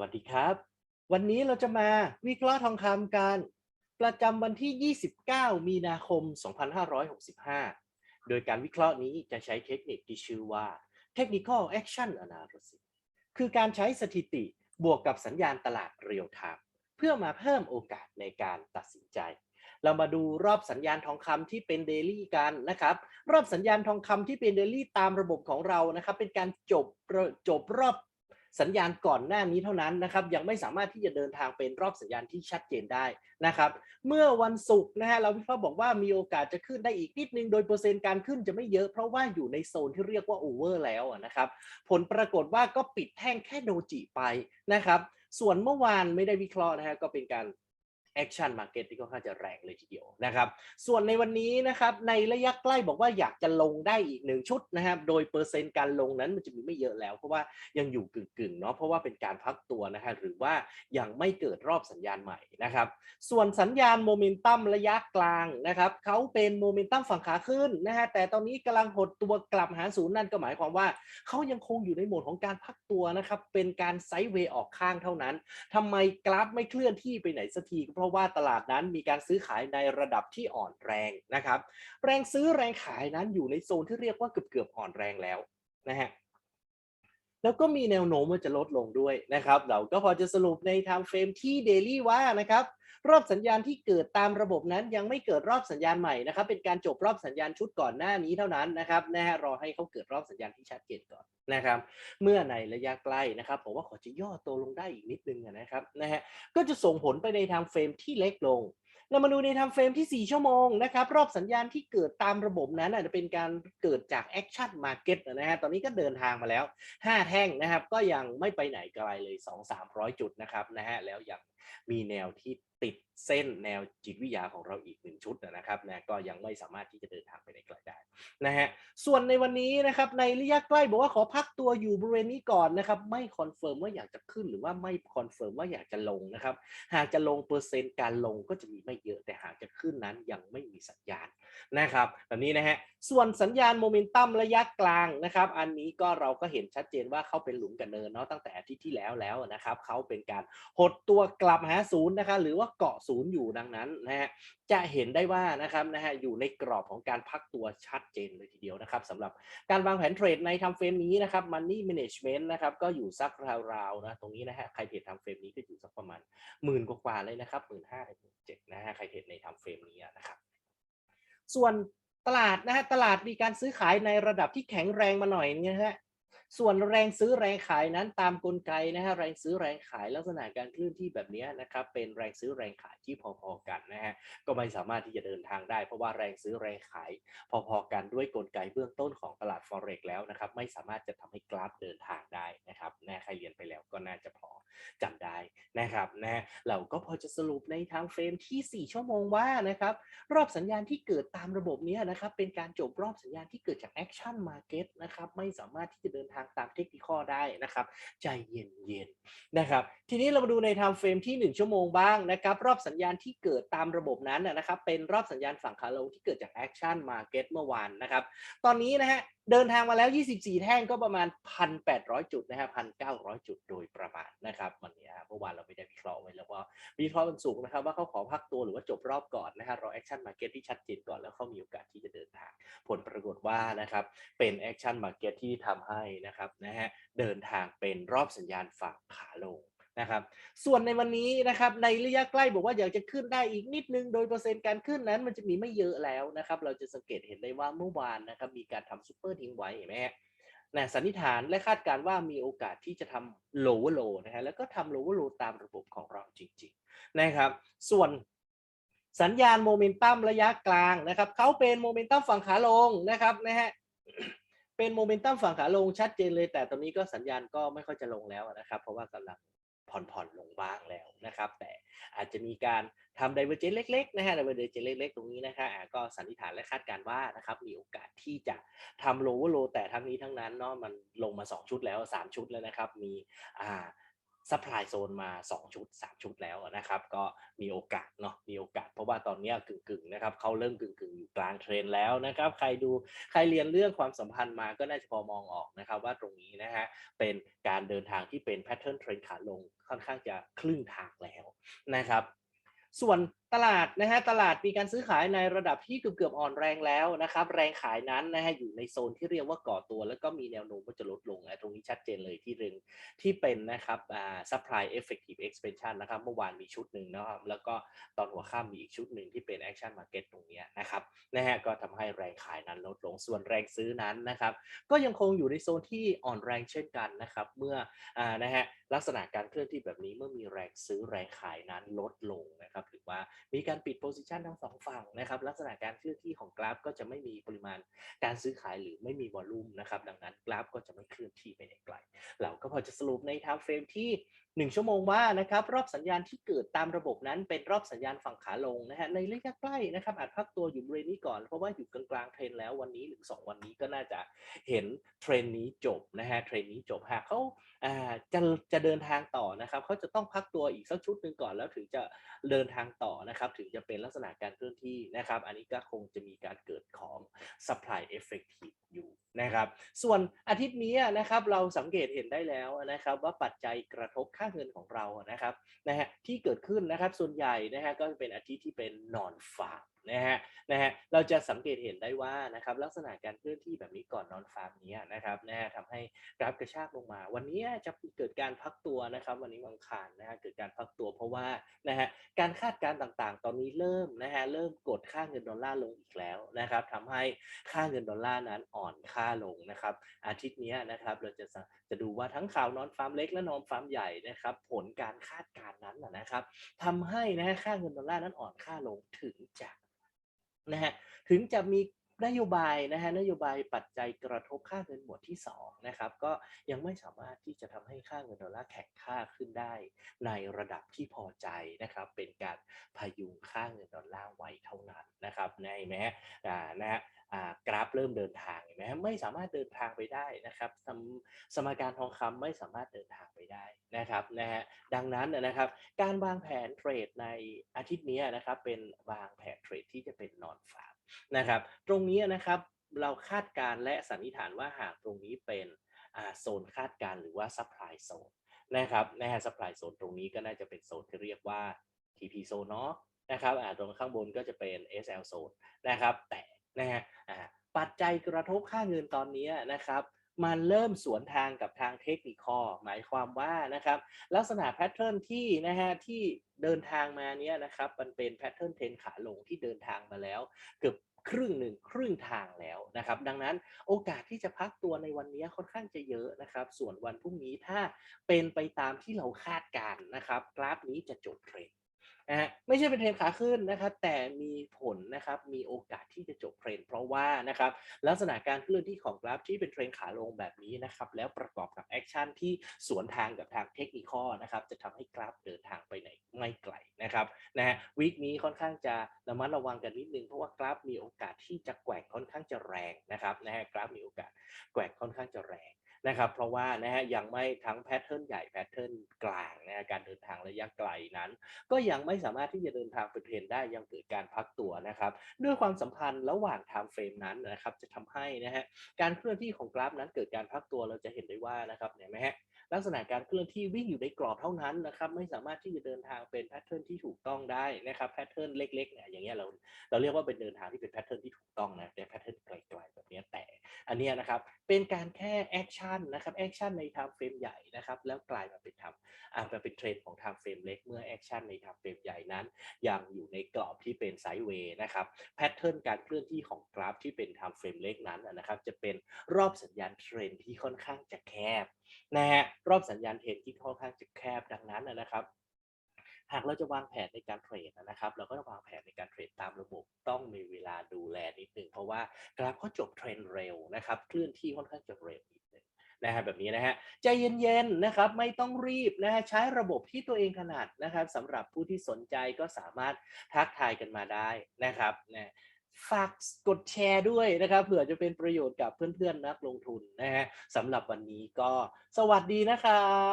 วัสดีครับ วันนี้เราจะมาวิเคราะห์ทองคำกันประจำวันที่ 29 มีนาคม 2565 โดยการวิเคราะห์นี้จะใช้เทคนิคที่ชื่อว่า Technical Action Analysis คือการใช้สถิติบวกกับสัญญาณตลาดเรียลไทม์เพื่อมาเพิ่มโอกาสในการตัดสินใจ เรามาดูรอบสัญญาณทองคำที่เป็นเดลี่กันนะครับ รอบสัญญาณทองคำที่เป็นเดลี่ตามระบบของเรานะครับ เป็นการจบจบรอบ สัญญาณก่อนหน้านี้เท่านั้นนะครับยังไม่สามารถที่จะเดินทางเป็นรอบสัญญาณที่ชัดเจนได้นะครับเมื่อวันศุกร์นะฮะเราวิเคราะห์บอกว่ามีโอกาสจะขึ้นได้อีกนิดนึงโดยเปอร์เซ็นต์การขึ้นจะไม่เยอะเพราะว่าอยู่ในโซนที่เรียกว่าโอเวอร์แล้วนะครับผลปรากฏว่าก็ปิดแท่งแค่โดจิไปนะครับส่วนเมื่อวานไม่ได้วิเคราะห์นะฮะก็เป็นการ แอคชั่นมาร์เก็ตที่ค่อนข้างจะแรงเลยทีเดียวนะครับ ส่วนในวันนี้นะครับในระยะใกล้บอกว่าอยากจะลงได้อีกหนึ่งชุดนะครับ โดยเปอร์เซ็นต์การลงนั้นมันจะมีไม่เยอะแล้ว เพราะว่ายังอยู่กึ่งๆเนาะเพราะว่าเป็นการพักตัวนะฮะหรือว่ายังไม่เกิดรอบสัญญาณใหม่นะครับ ส่วนสัญญาณโมเมนตัมระยะกลางนะครับเขาเป็นโมเมนตัมฝั่งขาขึ้นนะฮะแต่ตอนนี้กำลังหดตัวกลับหาศูนย์นั่นก็หมายความว่าเขายังคงอยู่ในโหมดของการพักตัวนะครับเป็นการไซด์เวย์ออกข้างเท่านั้นทำไมกราฟไม่เคลื่อนที่ไปไหนสักทีก็เพราะราะว่าตลาดนั้นมีการซื้อขายในระดับที่อ่อนแรงนะครับ แรงซื้อแรงขายนั้นอยู่ในโซนที่เรียกว่าเกือบเกือบๆอ่อนแรงแล้วนะฮะแล้วก็มีแนวโน้มว่าจะลดลงด้วยนะครับ เราก็พอจะสรุปในไทม์เฟรมที่เดลี่ว่านะครับ รอบสัญญาณที่เกิดตามระบบนั้นยังไม่เกิดรอบสัญญาณใหม่นะครับ เป็นการจบรอบสัญญาณชุดก่อนหน้านี้เท่านั้นนะครับนะฮะรอให้เขาเกิดรอบสัญญาณที่ชัดเจนก่อนนะครับ เมื่อในระยะใกล้นะครับผมว่าขอจะย่อตัวลงได้อีกนิดนึงนะครับนะฮะก็จะส่งผลไปใน time frame ที่เล็กลงเรามาดูใน time frame ที่ 4 ชั่วโมงนะครับรอบสัญญาณที่เกิดตามระบบนั้นอาจจะเป็นการเกิดจาก action market นะฮะตอนนี้ก็เดินทางมาแล้ว 5 แท่งนะครับ ก็ยังไม่ไปไหนไกลเลย 2-300 จุดนะครับนะฮะแล้วยัง มีแนวที่ติดเส้นแนวจิตวิทยาของเราอีกหนึ่งชุดนะครับนะก็ยังไม่สามารถที่จะเดินทางไปไหนไกลได้นะฮะส่วนในวันนี้นะครับในระยะใกล้บอกว่าขอพักตัวอยู่บริเวณนี้ก่อนนะครับไม่คอนเฟิร์มว่าอยากจะขึ้นหรือว่าไม่คอนเฟิร์มว่าอยากจะลงนะครับหากจะลงเปอร์เซ็นต์การลงก็จะมีไม่เยอะแต่หากจะขึ้นนั้นยังไม่มีสัญญาณนะครับแบบนี้นะฮะ ส่วนสัญญาณโมเมนตัมระยะกลางนะครับ อันนี้ก็เราก็เห็นชัดเจนว่าเขาเป็นหลุมกันเนินเนาะตั้งแต่อาทิตย์ที่แล้วแล้วนะครับเขาเป็นการหดตัวกลับหาศูนย์นะคะหรือว่าเกาะศูนย์อยู่ดังนั้นนะฮะจะเห็นได้ว่านะครับนะฮะอยู่ในกรอบของการพักตัวชัดเจนเลยทีเดียวนะครับสำหรับการวางแผนเทรดในทำเฟรมนี้นะครับ Money Management นะครับก็อยู่สักราวๆนะตรงนี้นะฮะใครเทรดทำเฟรมนี้ก็อยู่สักประมาณหมื่นกว่าเลยนะครับหมื่นห้าถึงหมื่นเจ็ดนะฮะใครเทรดในทำเฟรมนี้นะครับส่วน ตลาดนะฮะตลาดมีการซื้อขายในระดับที่แข็งแรงมาหน่อยนะฮะส่วนแรงซื้อแรงขายนั้นตามกลไกนะฮะแรงซื้อแรงขายลักษณะการเคลื่อนที่แบบนี้นะครับเป็นแรงซื้อแรงขายที่พอๆกันนะฮะก็ไม่สามารถที่จะเดินทางได้ เพราะว่าแรงซื้อแรงขายพอๆกันด้วยกลไกเบื้องต้นของตลาด forex แล้วนะครับไม่สามารถจะทำให้กราฟเดินทางได้นะครับนะใครเรียนไปแล้วก็น่าจะพอจำได้นะครับนะเราก็พอจะสรุปในทางเฟรมที่ 4 ชั่วโมงว่านะครับรอบสัญญาณที่เกิดตามระบบเนี้นะครับเป็นการจบรอบสัญญาณที่เกิดจาก action market นะครับไม่สามารถที่จะเดินทางางตามเทคนิคได้นะครับ ใจเย็นๆนะครับ ทีนี้เรามาดูในไทม์เฟรมที่ 1 ชั่วโมงบ้างนะครับ รอบสัญญาณที่เกิดตามระบบนั้นนะครับ เป็นรอบสัญญาณฝั่งขาลงที่เกิดจากแอคชั่นมาเก็ตเมื่อวานนะครับ ตอนนี้นะฮะ เดินทางมาแล้ว 24 แท่งก็ประมาณ 1,800 จุดนะฮะ1,900 จุดโดยประมาณนะครับวันนี้เมื่อวานเราไม่ได้วิเคราะห์ไว้แล้วว่าวิเคราะห์วันศุกร์นะครับว่าเขาขอพักตัวหรือว่าจบรอบก่อนนะฮะรอ action market ที่ชัดเจนก่อนแล้วเขามีโอกาสที่จะเดินทาง ผลปรากฏว่านะครับเป็น action market ที่ทำให้นะครับนะฮะเดินทางเป็นรอบสัญญาณฝั่งขาลง นะครับ ส่วนในวันนี้นะครับในระยะใกล้บอกว่าอยากจะขึ้นได้อีกนิดนึง โดยเปอร์เซ็นต์การขึ้นนั้นมันจะมีไม่เยอะแล้วนะครับ เราจะสังเกตเห็นได้ว่าเมื่อวานนะครับมีการทำซูเปอร์ทิ้งไว้เห็นไหมฮะนะสันนิษฐานและคาดการณ์ว่ามีโอกาสที่จะทำ lower low นะฮะแล้วก็ทำ lower low ตามระบบของเราจริงๆนะครับ ส่วนสัญญาณโมเมนตัมระยะกลางนะครับเขาเป็นโมเมนตัมฝั่งขาลงนะครับนะฮะเป็นโมเมนตัมฝั่งขาลงชัดเจนเลย แต่ตอนนี้ก็สัญญาณก็ไม่ค่อยจะลงแล้วนะครับ เพราะว่ากำลัง ผ่อนผ่อนลงบ้างแล้วนะครับ แต่อาจจะมีการทำไดเวอร์เจนเล็กๆนะฮะไดเวอร์เจนเล็กๆ ตรงนี้นะคะอ่าก็สันนิษฐานและคาดการว่านะครับมีโอกาสที่จะทำโลว์โลแต่ทั้งนี้ทั้งนั้นเนาะมันลงมา 2 ชุดแล้ว 3 ชุดแล้วนะครับ มีอ่า ซัพพลายโซนมา 2 ชุด 3 ชุดแล้วนะครับ ก็มีโอกาสเนาะมีโอกาส เพราะว่าตอนนี้กึ่งๆนะครับเขาเริ่มกึ่งๆอยู่กลางเทรนแล้วนะครับ ใครดูใครเรียนเรื่องความสัมพันธ์มาก็น่าจะพอมองออกนะครับ ว่าตรงนี้นะฮะเป็นการเดินทางที่เป็นแพทเทิร์นเทรนขาลงค่อนข้างจะครึ่งทางแล้วนะครับ ส่วนตลาดนะฮะตลาดมีการซื้อขายในระดับที่เกือบๆอ่อนแรงแล้วนะครับ แรงขายนั้นนะฮะอยู่ในโซนที่เรียกว่าก่อตัว แล้วก็มีแนวโน้มว่าจะลดลงนะตรงนี้ชัดเจนเลยที่เรื่องที่เป็นนะครับอ่า supply effective expansion นะครับเมื่อวานมีชุดหนึ่งนะครับแล้วก็ตอนหัวค่ำมีอีกชุดหนึ่งที่เป็น action market ตรงเนี้ยนะครับนะฮะก็ทำให้แรงขายนั้นลดลงส่วนแรงซื้อนั้นนะครับ ก็ยังคงอยู่ในโซนที่อ่อนแรงเช่นกันนะครับเมื่ออ่านะฮะลักษณะการเคลื่อนที่แบบนี้เมื่อมีแรงซื้อแรงขายนั้นลดลงนะครับหรือว่ามีการปิดโพซิชันทั้งสองฝั่งนะครับลักษณะการเคลื่อนที่ของกราฟก็จะไม่มีปริมาณการซื้อขายหรือไม่มีวอลลุ่มนะครับดังนั้นกราฟก็จะไม่เคลื่อนที่ไปไหนไกลเราก็พอจะสรุปในทางเฟรมที่ 1 ชั่วโมงว่านะครับรอบสัญญาณที่เกิดตามระบบนั้นเป็นรอบสัญญาณฝั่งขาลงนะฮะในระยะใกล้นะครับอาจพักตัวอยู่บริเวณนี้ก่อนเพราะว่าอยู่กลางๆเทรนแล้ววันนี้หรือ2วันนี้ก็น่าจะเห็นเทรนนี้จบนะฮะเทรนนี้จบหากเขาจะจะเดินทางต่อนะครับเขาจะต้องพักตัวอีกสักชุดหนึ่งก่อนแล้วถึงจะเดินทางต่อนะครับถึงจะเป็นลักษณะการเคลื่อนที่นะครับ อันนี้ก็คงจะมีการเกิดของ supply effective อยู่นะครับ ส่วนอาทิตย์นี้นะครับเราสังเกตเห็นได้แล้วนะครับว่าปัจจัยกระทบค่าเงินของเรานะครับนะฮะที่เกิดขึ้นนะครับส่วนใหญ่นะฮะก็จะเป็นอาทิตย์ที่เป็นนอนฝาบ นะฮะนะฮะเราจะสังเกตเห็นได้ว่านะครับลักษณะการเคลื่อนที่แบบนี้ก่อน non farm เนี้นะครับนะฮะทำให้กราฟกระชากลงมา วันนี้จะเกิดการพักตัวนะครับวันนี้วังคารนะฮะเกิดการพักตัวเพราะว่านะฮะการคาดการณ์ต่างๆ ตอนนี้เริ่มนะฮะเริ่มกดค่าเงินดอลลาร์ลงอีกแล้วนะครับทำให้ค่าเงินดอลลาร์นั้นอ่อนค่าลงนะครับอาทิตย์นี้นะครับเราจะจะดูว่าทั้งข่าวนอนฟาร์มเล็กและนอนฟาร์มใหญ่นะครับผลการคาดการณ์นั้นนะครับทำให้นะฮะค่าเงินดอลลาร์นั้นอ่อนค่าลงถึงจะ นะฮะถึงจะมี นโยบายนะฮะนโยบายปัจจัยกระทบค่าเงินหมวดที่ 2 นะครับ ก็ยังไม่สามารถที่จะทำให้ค่าเงินดอลลาร์แข็งค่าขึ้นได้ ในระดับที่พอใจนะครับ เป็นการพยุงค่าเงินดอลลาร์ไว้เท่านั้นนะครับในแม้อ่านะฮะกราฟเริ่มเดินทางเห็นไหมไม่สามารถเดินทางไปได้นะครับสมสมการทองคำไม่สามารถเดินทางไปได้นะครับนะฮะดังนั้นนะครับการวางแผนเทรดในอาทิตย์นี้นะครับเป็นวางแผนเทรดที่จะเป็นนอนฟาร์ม นะครับ ตรงนี้นะครับเราคาดการณ์และสันนิษฐานว่าหากตรงนี้เป็นโซนคาดการณ์หรือว่าซัพพลายโซนนะครับนะฮะซัพพลายโซนตรงนี้ก็น่าจะเป็นโซนที่เรียกว่า TP โซนเนาะนะครับอ่าตรงข้างบนก็จะเป็น SL โซนนะครับ แต่นะฮะอ่าปัจจัยกระทบค่าเงินตอนนี้นะครับ มันเริ่มสวนทางกับทางเทคนิคอหมายความว่านะครับลักษณะแพทเทิร์นที่นะฮะที่เดินทางมาเนี้ยนะครับมันเป็นแพทเทิร์นเทนขาลงที่เดินทางมาแล้วเกือบครึ่งหนึ่งครึ่งทางแล้วนะครับ ดังนั้นโอกาสที่จะพักตัวในวันนี้ค่อนข้างจะเยอะนะครับ ส่วนวันพรุ่งนี้ถ้าเป็นไปตามที่เราคาดการณ์นะครับ กราฟนี้จะจบเทรน นะฮะไม่ใช่เป็นเทรนขาขึ้นนะครับ แต่มีผลนะครับมีโอกาสที่จะจบเทรนเพราะว่านะครับลักษณะการเคลื่อนที่ของกราฟที่เป็นเทรนขาลงแบบนี้นะครับแล้วประกอบกับแอคชั่นที่สวนทางกับทางเทคนิคอนะครับจะทำให้กราฟเดินทางไปไหนไม่ไกลนะครับนะฮะวีคนี้ค่อนข้างจะระมัดระวังกันนิดนึงเพราะว่ากราฟมีโอกาสที่จะแกว่งค่อนข้างจะแรงนะครับนะฮะกราฟมีโอกาสแกว่งค่อนข้างจะแรง นะครับ เพราะว่านะฮะยังไม่ทั้งแพทเทิร์นใหญ่แพทเทิร์นกลางนะการเดินทางระยะไกลนั้น ก็ยังไม่สามารถที่จะเดินทางไปเทรนได้ยังเกิดการพักตัวนะครับ ด้วยความสัมพันธ์ระหว่างไทม์เฟรมนั้นนะครับ จะทำให้นะฮะการเคลื่อนที่ของกราฟนั้นเกิดการพักตัวเราจะเห็นได้ว่านะครับเนี่ยไหมฮะ ลักษณะการเคลื่อนที่วิ่งอยู่ในกรอบเท่านั้นนะครับ ไม่สามารถที่จะเดินทางเป็นแพทเทิร์นที่ถูกต้องได้นะครับแพทเทิร์นเล็กๆเนี่ยอย่างเงี้ยเราเราเรียกว่าเป็นเดินทางที่เป็นแพทเทิร์นที่ถูกต้องนะแต่แพทเทิร์นไกลๆแบบนี้แต่อันเนี้ยนะครับเป็นการแค่แอคชั่นนะครับแอคชั่นในไทม์เฟรมใหญ่นะครับแล้วกลายมาเป็นทำอ่ามาเป็นเทรนด์ของไทม์เฟรมเล็กเมื่อแอคชั่นในไทม์เฟรมใหญ่นั้นยังอยู่ในกรอบที่เป็นไซด์เวย์นะครับแพทเทิร์นการเคลื่อนที่ของกราฟที่เป็นไทม์เฟรมเล็กนั้นนะนะครับจะเป็นรอบสัญญาณเทรนด์ที่ค่อนข้างจะแคบนะฮะรอบสัญญาณเทรดที่ค่อนข้างจะแคบดังนั้นนะครับ หากเราจะวางแผนในการเทรดนะครับ เราก็ต้องวางแผนในการเทรดตามระบบต้องมีเวลาดูแลนิดนึงเพราะว่ากราฟเขาจบเทรนเร็วนะครับเคลื่อนที่ค่อนข้างจะเร็วนิดนึงนะฮะแบบนี้นะฮะใจเย็นๆนะครับไม่ต้องรีบนะฮะใช้ระบบที่ตัวเองถนัดนะครับสำหรับผู้ที่สนใจก็สามารถทักทายกันมาได้นะครับนะ ฝากกดแชร์ด้วยนะครับเผื่อจะเป็นประโยชน์กับเพื่อนๆนักลงทุนนะฮะสำหรับวันนี้ก็สวัสดีนะครับ